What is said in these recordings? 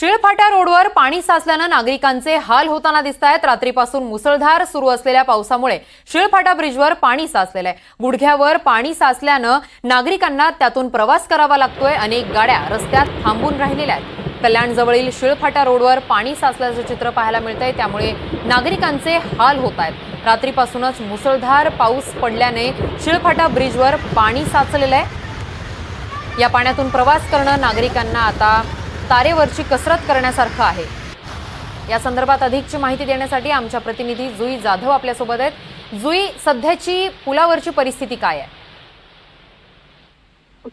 शिळफाटा रोडवर पाणी साचल्यानं नागरिकांचे हाल होताना दिसत आहेत रात्रीपासून मुसळधार सुरू असलेल्या पावसामुळे शिळफाटा ब्रिजवर पाणी साचलेलं आहे. गुडघ्यावर पाणी साचल्यानं नागरिकांना त्यातून प्रवास करावा लागतोय. अनेक गाड्या रस्त्यात थांबून राहिलेल्या आहेत. कल्याणजवळील शिळफाटा रोडवर पाणी साचल्याचं चित्र पाहायला मिळतंय. त्यामुळे नागरिकांचे हाल होत आहेत रात्रीपासूनच मुसळधार पाऊस पडल्याने शिळफाटा ब्रिजवर पाणी साचलेलं आहे. या पाण्यातून प्रवास करणं नागरिकांना आता तारेवरची कसरत करण्यासारखं आहे. या संदर्भात अधिकची माहिती देण्यासाठी आमच्या प्रतिनिधी जुई जाधव आपल्यासोबत आहेत. जुई सध्याची पुलावरची परिस्थिती काय आहे?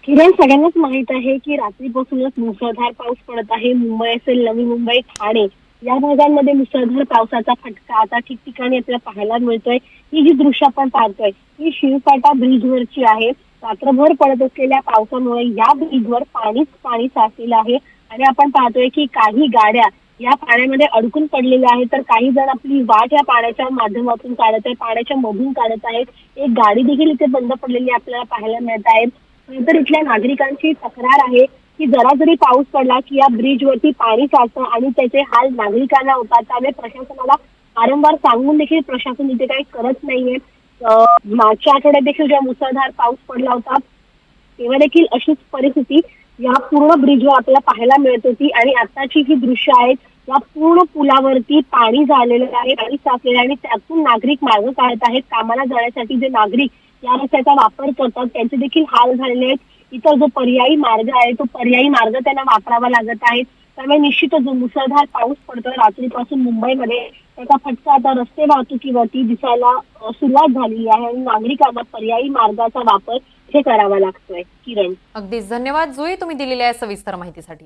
किरण सगळ्यांनाच माहीत आहे की रात्रीपासूनच मुसळधार पाऊस पडत आहे. मुंबई असेल नवी मुंबई ठाणे या भागांमध्ये मुसळधार पावसाचा फटका आता ठिकठिकाणी आपल्याला पाहायला मिळतोय. ही जी दृश्य आपण पाहतोय ही शिवपाटा ब्रिजवरची आहे. रात्रभर पडत असलेल्या पावसामुळे या ब्रिजवर पाणीच पाणी साचलेलं आहे. आणि आपण पाहतोय की काही गाड्या या पाण्यामध्ये अडकून पडलेल्या आहेत. तर काही जण आपली वाट या पाण्याच्या माध्यमातून काढत आहे पाण्याच्या मधून काढत आहेत. एक गाडी देखील इथे बंद पडलेली आपल्याला पाहायला मिळत आहे. नंतर इथल्या नागरिकांची तक्रार आहे की जरा जरी पाऊस पडला की या ब्रिज वरती पाणी साचतं आणि त्याचे हाल नागरिकांना होतात. त्यामुळे प्रशासनाला वारंवार सांगून देखील प्रशासन इथे काही करत नाहीये. मागच्या आठवड्यात देखील जेव्हा मुसळधार पाऊस पडला होता तेव्हा देखील अशीच परिस्थिती या पूर्ण ब्रिजवर आपल्याला पाहायला मिळत होती आणि आताची जी दृश्य आहेत या पूर्ण पुलावरती पाणी झालेलं आहे पाणी साचलेलं आहे आणि त्यातून नागरिक मार्ग काढत आहेत. कामाला जाण्यासाठी जे नागरिक या रस्त्याचा वापर करतात त्यांचे देखील हाल झालेले आहेत. इतर जो पर्यायी मार्ग आहे तो पर्यायी मार्ग त्यांना वापरावा लागत आहे. त्यामुळे निश्चितच जो मुसळधार पाऊस पडतोय रात्रीपासून मुंबईमध्ये त्याचा फटका आता रस्ते वाहतुकीवरती दिसायला सुरुवात झालेली आहे आणि नागरिकांना पर्यायी मार्गाचा वापर हे करावा लागतोय. किरण. अगदीच. धन्यवाद जुई तुम्ही दिलेल्या सविस्तर माहितीसाठी.